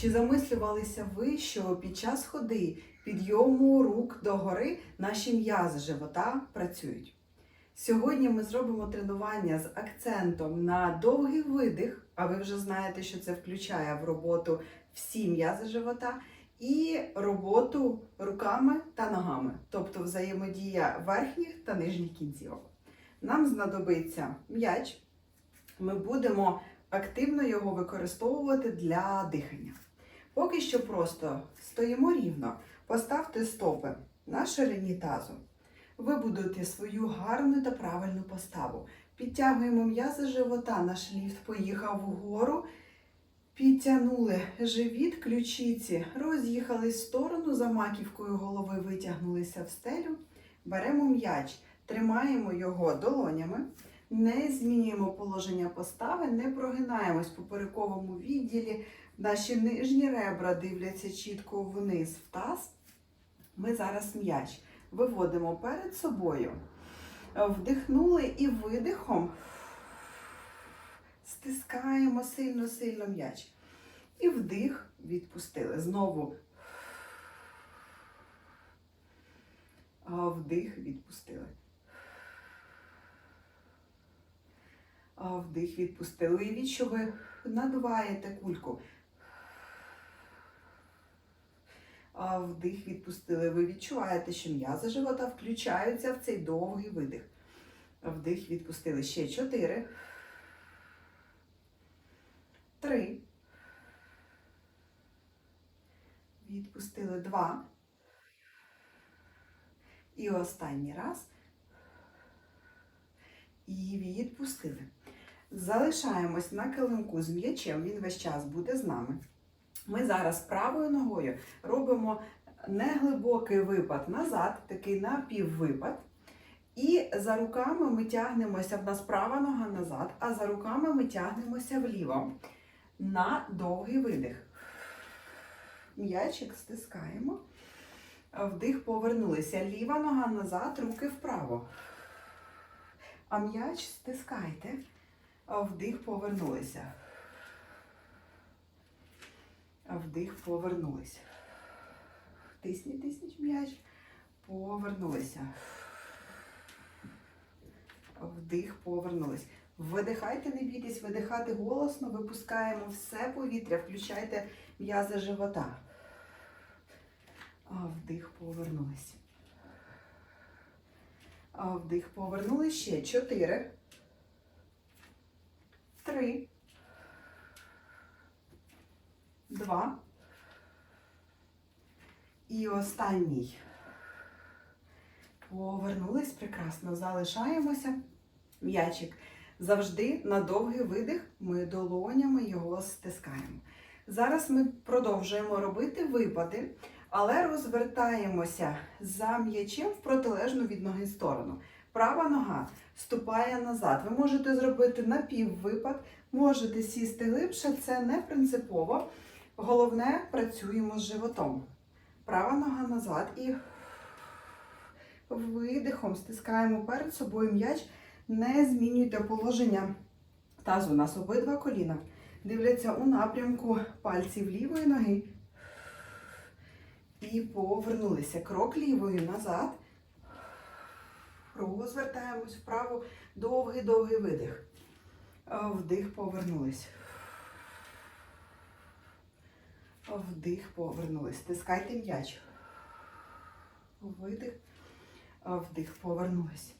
Чи замислювалися ви, що під час ходи, підйому рук догори наші м'язи живота працюють? Сьогодні ми зробимо тренування з акцентом на довгий видих, а ви вже знаєте, що це включає в роботу всі м'язи живота, і роботу руками та ногами, тобто взаємодія верхніх та нижніх кінцівок. Нам знадобиться м'яч. Ми будемо активно його використовувати для дихання. Поки що просто стоїмо рівно, поставте стопи на ширині тазу. Вибудуйте свою гарну та правильну поставу. Підтягуємо м'язи живота, наш ліфт поїхав вгору. Підтягнули живіт, ключиці, роз'їхались в сторону, за маківкою голови витягнулися в стелю. Беремо м'яч, тримаємо його долонями, не змінюємо положення постави, не прогинаємось по поперековому відділі. Наші нижні ребра дивляться чітко вниз в таз. Ми зараз м'яч виводимо перед собою. Вдихнули і видихом стискаємо сильно-сильно м'яч. І вдих відпустили. Знову вдих відпустили. Вдих відпустили. Уявіть, що ви надуваєте кульку. А вдих відпустили. Ви відчуваєте, що м'язи живота включаються в цей довгий видих. Вдих відпустили. Ще чотири. Три. Відпустили два. І останній раз. І відпустили. Залишаємось на килимку з м'ячем, він весь час буде з нами. Ми зараз правою ногою робимо неглибокий випад назад, такий напіввипад. І за руками ми тягнемося, в нас права нога назад, а за руками ми тягнемося вліво на довгий видих. М'ячик стискаємо. Вдих повернулися. Ліва нога назад, руки вправо. А м'яч стискайте. Вдих повернулися. Вдих повернулися. Тисніть, тисніть м'яч. Повернулися. Вдих, повернулись. Видихайте, не бійтесь, видихати голосно, випускаємо все повітря, включайте м'язи живота. Вдих, повернулись. Вдих, повернулись ще. Чотири. Три. Два. І останній. Повернулись прекрасно. Залишаємося. М'ячик. Завжди на довгий видих ми долонями його стискаємо. Зараз ми продовжуємо робити випади, але розвертаємося за м'ячем в протилежну від ноги сторону. Права нога ступає назад. Ви можете зробити напіввипад, можете сісти глибше, це не принципово. Головне, працюємо з животом. Права нога назад і видихом стискаємо перед собою м'яч. Не змінюйте положення тазу. У нас обидва коліна. Дивляться у напрямку пальців лівої ноги. І повернулися. Крок лівою назад. Розвертаємось вправо. Довгий-довгий видих. Вдих, повернулись. Вдих, повернулись. Стискайте м'яч. Видих. Вдих, повернулись.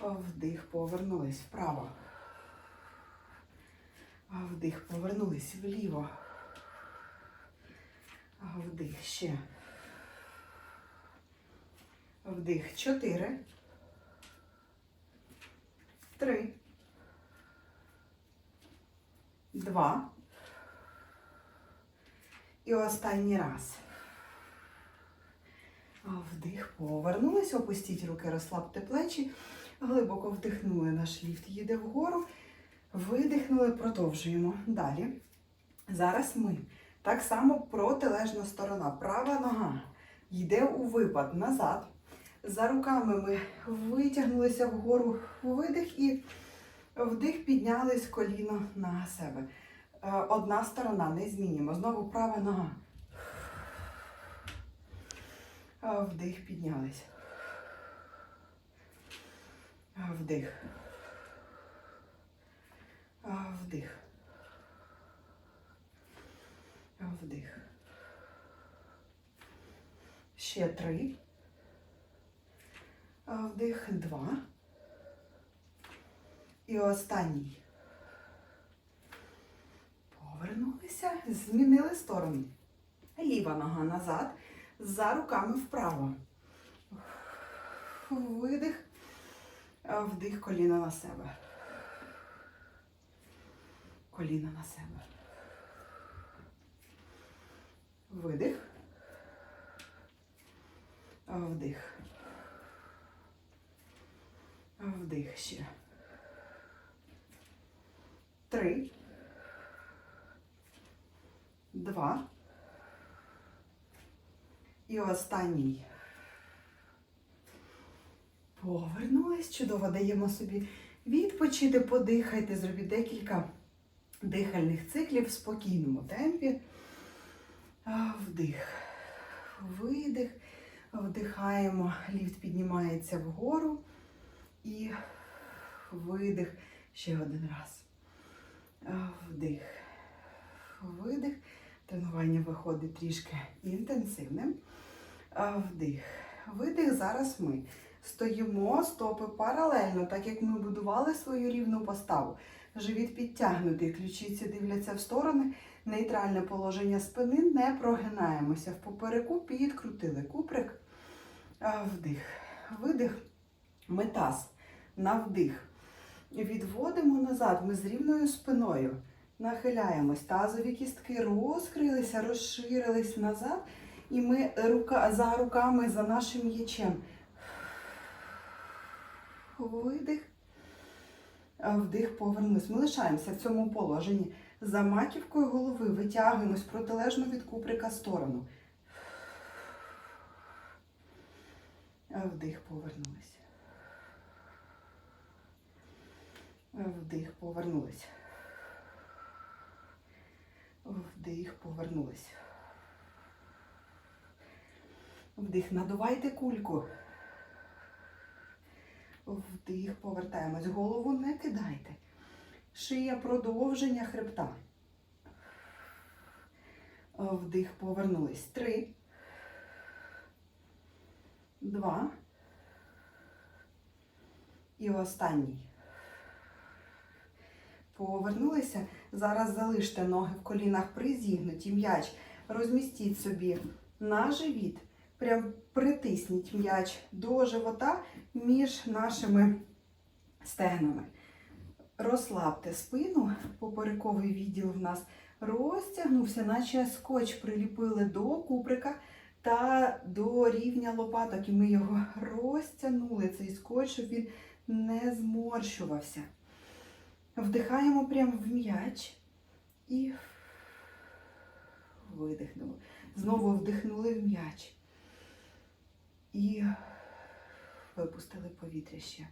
Вдих, повернулись вправо. Вдих, повернулись вліво. Вдих ще. Вдих. Чотири. Три. Два. І останній раз. Вдих, повернулись, опустіть руки, розслабте плечі. Глибоко вдихнули, наш ліфт їде вгору. Видихнули, продовжуємо. Далі. Зараз ми. Так само протилежна сторона. Права нога йде у випад назад. За руками ми витягнулися вгору видих і вдих піднялись коліно на себе. Е, Одна сторона не змінюємо. Знову права нога. Е, Вдих, піднялись. Е, Вдих. Вдих. Вдих. Ще три. Вдих, два. І останній. Повернулися, змінили сторону. Ліва нога назад, за руками вправо. Видих, вдих коліна на себе. Коліна на себе. Видих. Вдих. Вдих ще. Три. Два. І останній. Повернулись. Чудово даємо собі відпочити, подихайте, зробіть декілька дихальних циклів в спокійному темпі. Вдих. Видих. Вдихаємо. Ліфт піднімається вгору. І видих. Ще один раз. Вдих. Видих. Тренування виходить трішки інтенсивним. Вдих. Видих. Зараз ми стоїмо стопи паралельно, так як ми будували свою рівну поставу. Живіт підтягнутий, ключиці дивляться в сторони. Нейтральне положення спини, не прогинаємося. В попереку підкрутили куприк. Вдих. Видих. Ми таз. На вдих. Відводимо назад. Ми з рівною спиною. Нахиляємось. Тазові кістки розкрилися, розширились назад. І ми рука, за руками, за нашим м'ячем. Видих. Вдих, повернулись. Ми лишаємося в цьому положенні. За маківкою голови витягуємось протилежно від куприка сторону. Вдих, повернулись. Вдих, повернулись. Вдих, повернулись. Вдих, надувайте кульку. Вдих, повертаємось. Голову не кидайте. Шия продовження хребта. Вдих, повернулись. Три. Два. І останній. Повернулися. Зараз залиште ноги в колінах призігнуті. М'яч. Розмістіть собі на живіт. Прям притисніть м'яч до живота між нашими стегнами. Розслабте спину, поперековий відділ в нас розтягнувся, наче скотч приліпили до куприка та до рівня лопаток. І ми його розтягнули, цей скотч, щоб він не зморщувався. Вдихаємо прямо в м'яч і видихнули. Знову вдихнули в м'яч. І випустили повітря ще.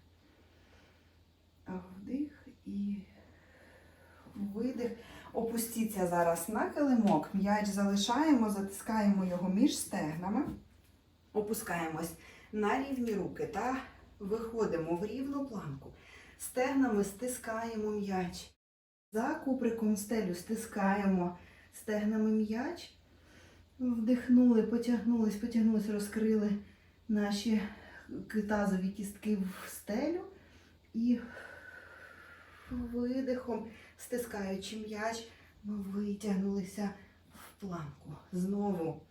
Вдих і видих. Опустіться зараз на килимок. М'яч залишаємо, затискаємо його між стегнами. Опускаємось на рівні руки та виходимо в рівну планку. Стегнами стискаємо м'яч. За куприком стелю стискаємо стегнами м'яч. Вдихнули, потягнулись, потягнулись, розкрили наші тазові кістки в стелю і видихом, стискаючи м'яч, ми витягнулися в планку. Знову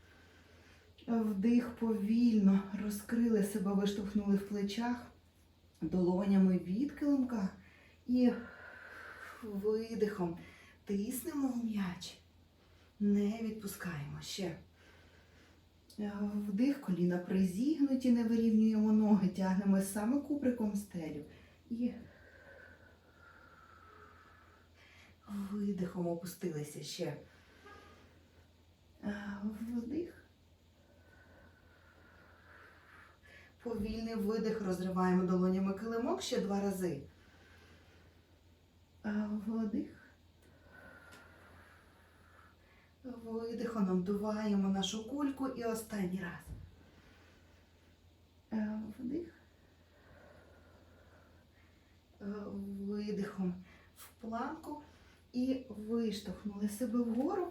вдих повільно, розкрили себе, виштовхнули в плечах, долонями від килимка і видихом тиснемо м'яч. Не відпускаємо ще. Вдих, коліна призігнуті, не вирівнюємо ноги, тягнемо саме куприком стелю. І видихом опустилися ще. Вдих. Повільний видих, розриваємо долонями килимок ще два рази. Вдих. Видихом надуваємо нашу кульку і останній раз. Вдих. Видихом в планку і виштовхнули себе вгору.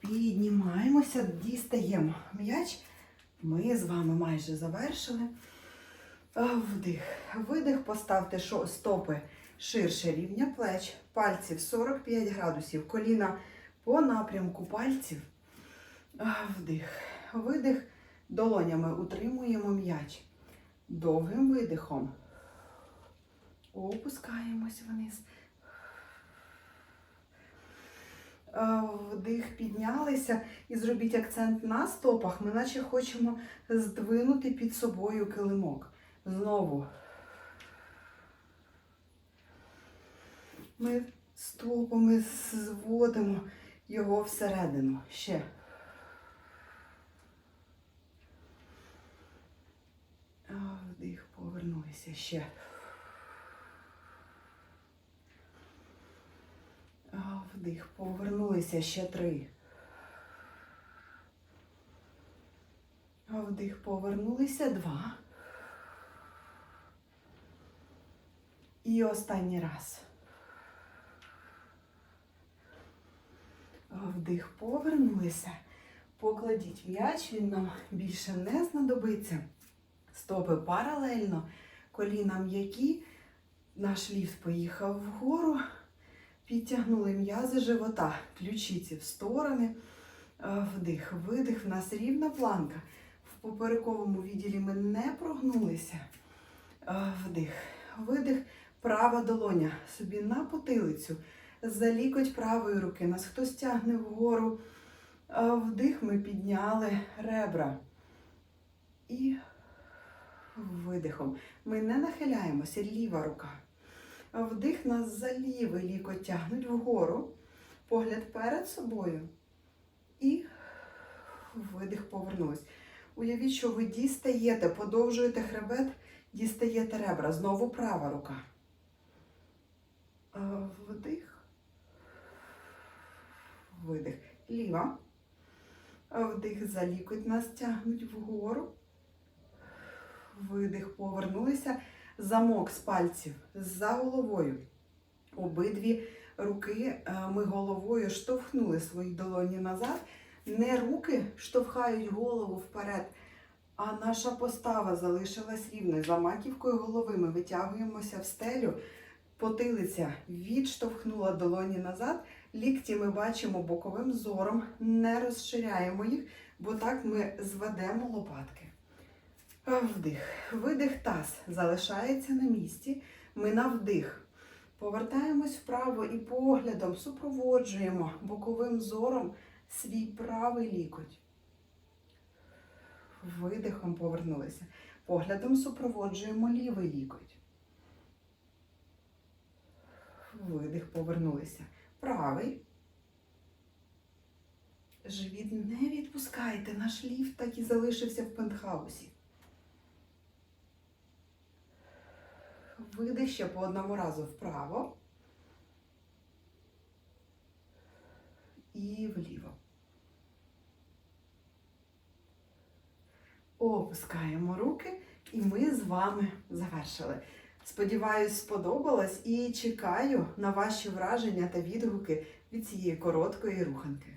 Піднімаємося, дістаємо м'яч. Ми з вами майже завершили. Е, Вдих. Видих. Поставте стопи ширше рівня плеч. Пальці в 45 градусів. Коліна по напрямку пальців. Вдих. Видих. Долонями утримуємо м'яч. Довгим видихом. Опускаємось вниз. А, Вдих, піднялися і зробіть акцент на стопах. Ми наче хочемо здвинути під собою килимок. Знову. Ми стопами зводимо його всередину. Ще. Вдих, повернулися ще. А, Вдих, повернулися ще три. Вдих, повернулися два. І останній раз. Вдих, повернулися. Покладіть м'яч, він нам більше не знадобиться. Стопи паралельно, коліна м'які. Наш ліфт поїхав вгору. Підтягнули м'язи живота, ключиці в сторони. Е, Вдих, видих. В нас рівна планка. В поперековому відділі ми не прогнулися. Е, Вдих, видих. Права долоня собі на потилицю. За лікоть правої руки. Нас хтось тягне вгору. Вдих ми підняли ребра. І видихом. Ми не нахиляємося, ліва рука. Вдих нас за лівий лікоть тягнуть вгору. Погляд перед собою. І видих повернулись. Уявіть, що ви дістаєте, подовжуєте хребет, дістаєте ребра. Знову права рука. Вдих. Видих. Ліва. Вдих за лікоть нас тягнуть вгору. Видих, повернулися. Замок з пальців за головою. Обидві руки е, ми головою штовхнули свої долоні назад. Не руки штовхають голову вперед, а наша постава залишилась рівною. За маківкою голови ми витягуємося в стелю. Потилиця відштовхнула долоні назад. Лікті ми бачимо боковим зором, не розширяємо їх, бо так ми зведемо лопатки. Вдих. Видих таз залишається на місці. Ми на вдих. Повертаємось вправо і поглядом супроводжуємо боковим зором свій правий лікоть. Видихом повернулися. Поглядом супроводжуємо лівий лікоть. Видих, повернулися. Правий. Живіт не відпускайте. Наш ліфт так і залишився в пентхаусі. Видих ще по одному разу вправо. І вліво. Опускаємо руки, і ми з вами завершили. Сподіваюсь, сподобалось і чекаю на ваші враження та відгуки від цієї короткої руханки.